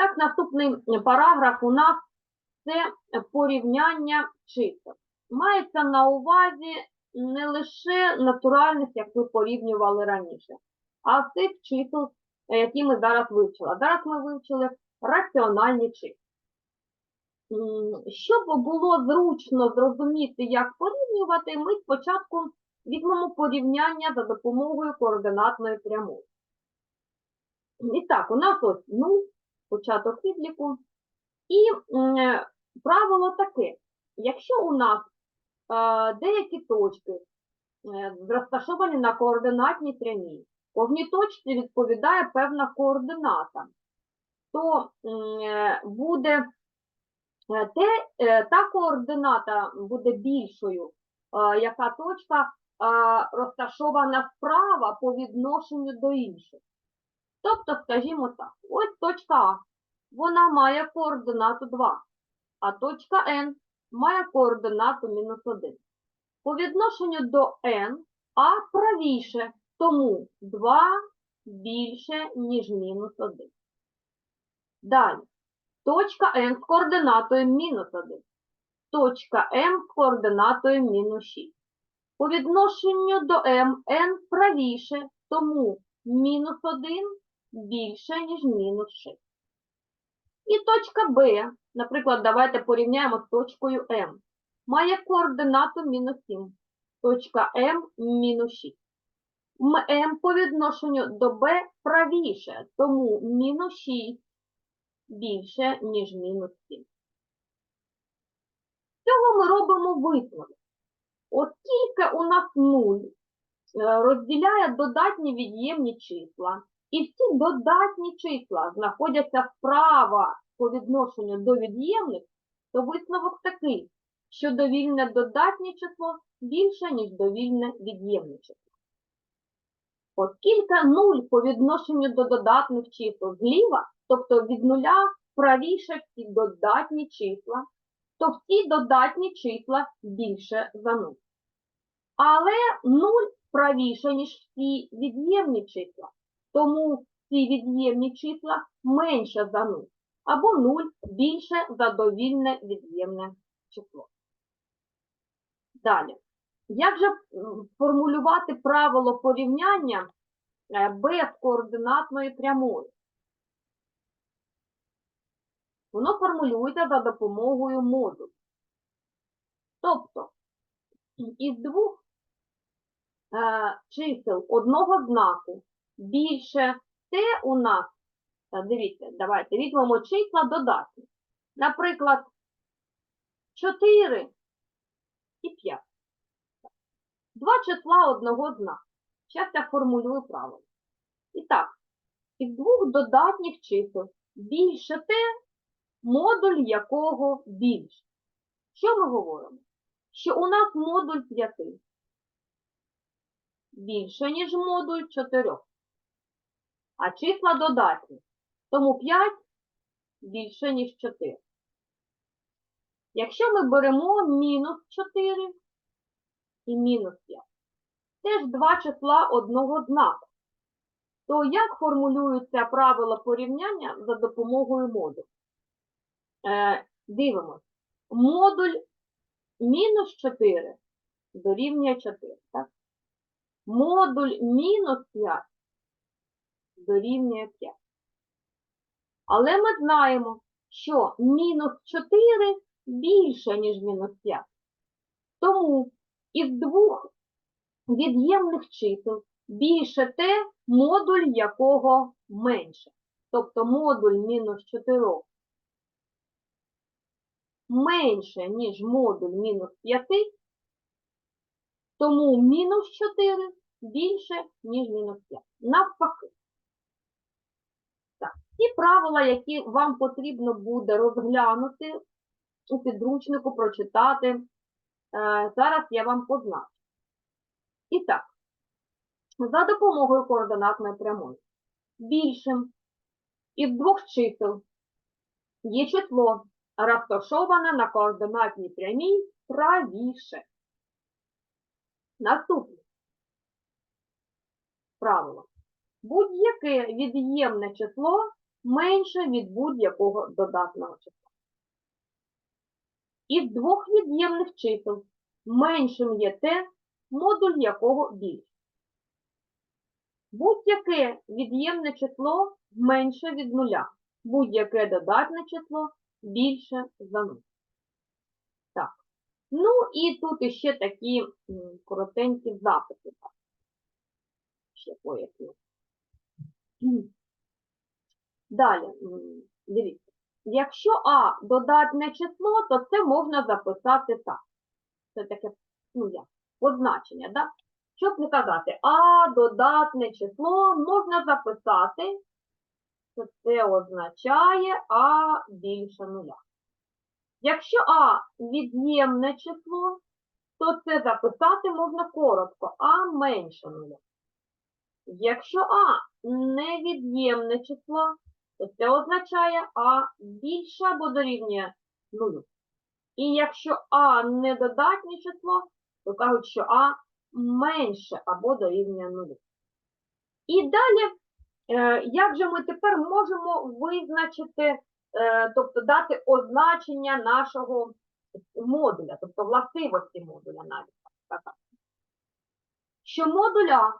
Так, наступний параграф у нас це порівняння чисел. Мається на увазі не лише натуральних, як ви порівнювали раніше, а тих чисел, е, які ми зараз вивчили. Зараз ми вивчили раціональні числа. Щоб було зручно зрозуміти, як порівнювати, ми спочатку візьмемо порівняння за допомогою координатної прямої. І так, у нас ось 0, початок відліку. І е, правило таке: якщо у нас е, деякі точки е, розташовані на координатній прямій, кожній точці відповідає певна координата, то буде те, та координата буде більшою, яка точка розташована справа по відношенню до інших. Тобто, скажімо так, ось точка А, вона має координату 2, а точка N має координату мінус 1. По відношенню до N А правіше, тому 2 більше, ніж мінус 1. Далі. Точка N з координатою мінус 1. Точка М з координатою мінус 6. По відношенню до М N правіше, тому мінус 1 більше, ніж мінус 6. І точка Б, наприклад, давайте порівняємо з точкою М, має координату мінус 7. Точка М мінус 6. М М по відношенню до Б правіше, тому мінус 6 більше, ніж мінус 7. З цього ми робимо висновок. Оскільки у нас 0 е, розділяє додатні від'ємні числа, і всі додатні числа знаходяться вправо по відношенню до від'ємних, то висновок такий, що довільне додатнє число більше, ніж довільне від'ємне число. Оскільки 0 по відношенню до додатних чисел зліва, тобто від нуля правіше всі додатні числа, то всі додатні числа більше за 0. Але 0 правіше, ніж всі від'ємні числа. Тому всі від'ємні числа менше за 0, або 0 більше за довільне від'ємне число. Далі. Як же формулювати правило порівняння е, без координатної прямої? Воно формулюється за допомогою модулю. Тобто, із двох е, чисел одного знаку більше це у нас, дивіться, давайте візьмемо числа додатні. Наприклад, 4 і 5. Два числа одного знаку. Зараз я формулюю правильно. І так, із двох додатніх чисел більше те, модуль якого більше. Що ми говоримо? Що у нас модуль 5 більше, ніж модуль 4. А числа додатні. Тому 5 більше, ніж 4. Якщо ми беремо мінус 4 і мінус 5, теж два числа одного знаку, то як формулюється правило порівняння за допомогою модулю? Е, дивимось. Модуль мінус 4 дорівнює 4. Так? Модуль мінус 5 дорівнює 5. Але ми знаємо, що мінус 4 більше, ніж мінус 5. Тому із двох від'ємних чисел більше те, модуль якого менше. Тобто модуль мінус 4 менше, ніж модуль мінус 5, тому мінус 4 більше, ніж мінус 5. Навпаки. Ті правила, які вам потрібно буде розглянути у підручнику, прочитати, е, зараз я вам позначу. І так, за допомогою координатної прямої. Більшим із двох чисел є число, розташоване на координатній прямій правіше. Наступне правило. Будь-яке від'ємне число менше від будь-якого додатного числа. Із двох від'ємних чисел меншим є те, модуль якого більше. Будь-яке від'ємне число менше від нуля. Будь-яке додатне число більше за нуль. Так. Ну і тут іще такі коротенькі записи. Ще поясню. Далі, дивіться. Якщо А додатне число, то це можна записати так. Це таке, ну як, позначення, да? Щоб не казати А додатне число, можна записати, що це означає А більше нуля. Якщо А від'ємне число, то це записати можна коротко, А менше нуля. Якщо А невід'ємне число, то це означає А більше або дорівнює нулю. І якщо А не додатнє число, то кажуть, що А менше або дорівнює нулю. І далі, е, як же ми тепер можемо визначити, е, тобто дати означення нашого модуля, тобто властивості модуля навіть. Що модуль А,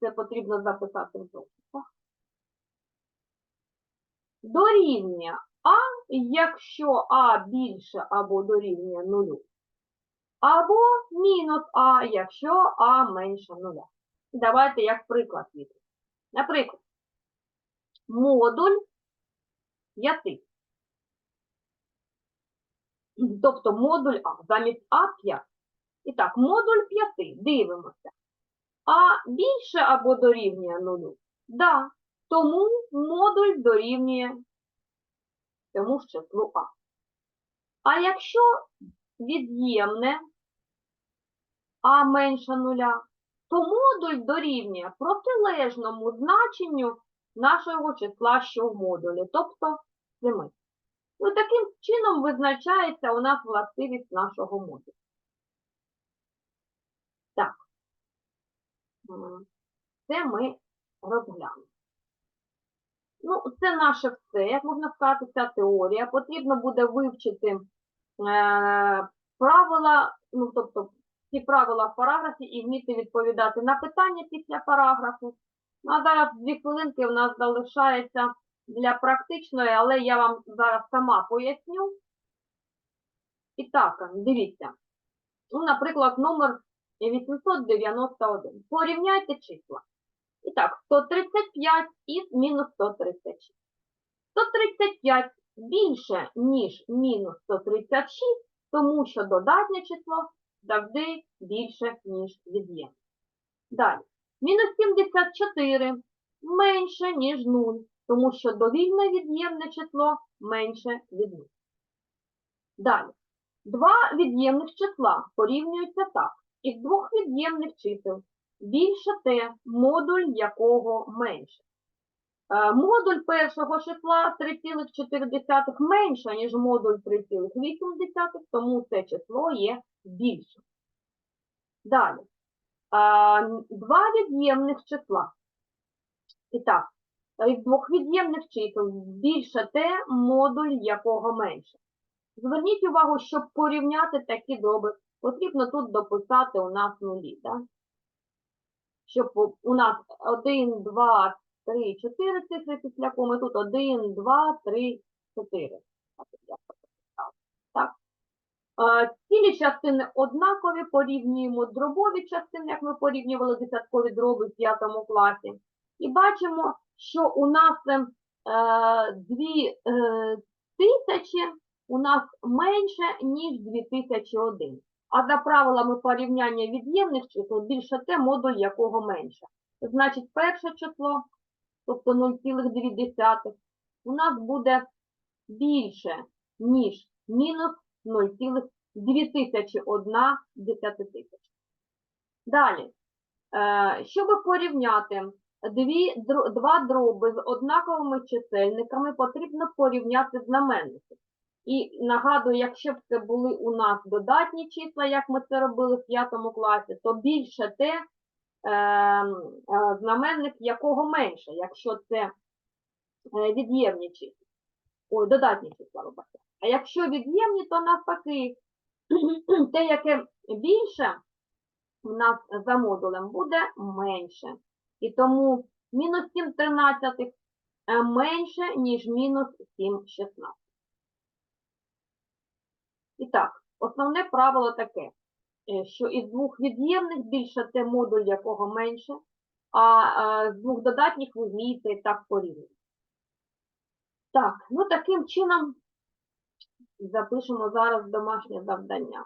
це потрібно записати в записах, дорівнює А, якщо А більше або дорівнює нулю, або мінус А, якщо А менше нуля. Давайте як приклад візьмемо. Наприклад, модуль 5. Тобто модуль А, замість А 5. І так, модуль 5, дивимося. А більше або дорівнює нулю? Да. Тому модуль дорівнює цьому ж числу А. А якщо від'ємне А менше нуля, то модуль дорівнює протилежному значенню нашого числа, що в модулі, тобто 7. Ну, таким чином визначається у нас властивість нашого модуля. Так. Це ми розглянули. Ну, це наше все, як можна сказати, ця теорія. Потрібно буде вивчити е, правила, ну, тобто ці правила в параграфі і вміти відповідати на питання після параграфу. Ну, а зараз дві хвилинки у нас залишається для практичної, але я вам зараз сама поясню. І так, дивіться. Ну, наприклад, номер 891. Порівняйте числа. І так, 135 із мінус 136. 135 більше, ніж мінус 136, тому що додатнє число завжди більше, ніж від'ємне. Далі. Мінус 74 менше, ніж 0, тому що довільне від'ємне число менше від 0. Далі. Два від'ємних числа порівнюються так. Із двох від'ємних чисел більше те, модуль якого менше. Е, Модуль першого числа 3,4 менше, ніж модуль 3,8, тому це число є більшим. Далі. Е, Два від'ємних числа. І так, із двох від'ємних чисел більше те, модуль якого менше. Зверніть увагу, щоб порівняти такі дроби, потрібно тут дописати у нас нулі. Да? Щоб у- нас 1, 2, 3, 4 цифри після коми, тут 1, 2, 3, 4. Так, от я прописала. Так. Е, Цілі частини однакові, порівнюємо дробові частини, як ми порівнювали десяткові дроби в 5 класі. І бачимо, що у нас е, дві е, тисячі у нас менше, ніж 2001. А за правилами порівняння від'ємних чисел більше те, модуль якого менше. Значить, перше число, тобто 0,2, у нас буде більше, ніж мінус 0,2001 десятитисяч. Далі, е, щоб порівняти дві, два дроби з однаковими чисельниками, потрібно порівняти знаменники. І нагадую, якщо б це були у нас додатні числа, як ми це робили в п'ятому класі, то більше те ем, е, знаменник якого менше, якщо це е, від'ємні числа. Ой, додатні числа робите. А якщо від'ємні, то навпаки те, яке більше у нас за модулем буде менше. І тому мінус 7 13 е, менше, ніж мінус 7 16 так, основне правило таке, е, що із двох від'ємних більше те модуль, якого менше, а з двох додатніх ви вмієте так порівняти. Так, ну таким чином запишемо зараз домашнє завдання.